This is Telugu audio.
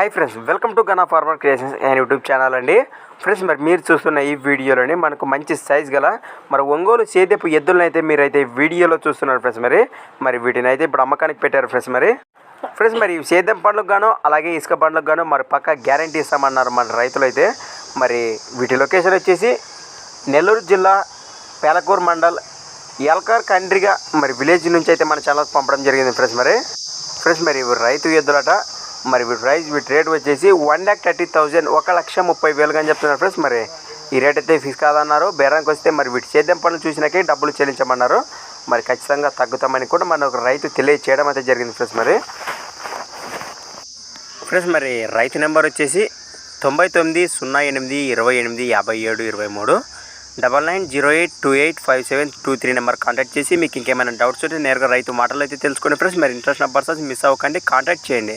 Hi friends welcome to Gana farmer creations and YouTube channel అండి. ఫ్రెండ్స్ మరి మీరు చూస్తున్న ఈ వీడియోలోని మనకు మంచి సైజ్ గల మరి ఒంగోలు సేదెపు ఎద్దులను అయితే మీరైతే వీడియోలో చూస్తున్నారు ఫ్రెండ్స్ మరి. మరి వీటిని అయితే ఇప్పుడు అమ్మకానికి పెట్టారు ఫ్రెండ్స్ మరి. ఫ్రెండ్స్ మరి ఈ సేద్యం పండ్లకు గాను అలాగే ఇసుక పండ్లకు గాను మరి పక్క గ్యారంటీ ఇస్తామన్నారు మన రైతులు అయితే మరి వీటి లొకేషన్ వచ్చేసి నెల్లూరు జిల్లా పేలకూరు మండల్ ఎల్కార్ కండ్రిగా మరి విలేజ్ నుంచి అయితే మన ఛానల్కి పంపడం జరిగింది ఫ్రెండ్స్ మరి. ఫ్రెండ్స్ మరి రైతు ఎద్దులట మరి వీటి ప్రైస్ వీటి రేట్ వచ్చేసి వన్ ల్యాక్ థర్టీ థౌజండ్ ఒక లక్ష ముప్పై వేలుగా అని చెప్తున్నారు ఫ్రెండ్స్ మరి ఈ రేట్ అయితే ఫిక్స్ కాదన్నారు. బేరానికి వస్తే మరి వీటి సేద్యం పనులు చూసినాకే డబ్బులు చెల్లించమన్నారు. మరి ఖచ్చితంగా తగ్గుతామని కూడా మన ఒక రైతు తెలియచేయడం అయితే జరిగింది ఫ్రెండ్స్ మరి ఫ్రెండ్స్ మరి రైతు నెంబర్ వచ్చేసి తొంభై తొమ్మిది సున్నా ఎనిమిది ఇరవై ఎనిమిది యాభై ఏడు ఇరవై మూడు double nine zero eight two eight five seven two three number contact చేసి మీకు ఇంకేమైనా డౌట్స్ ఉంటే నేరుగా రైతు మాటలు అయితే తెలుసుకోండి ఫ్రెండ్స్ మరి ఇంట్రెస్ట్ నెంబర్స్ మిస్ అవ్వకండి కాంటాక్ట్ చేయండి.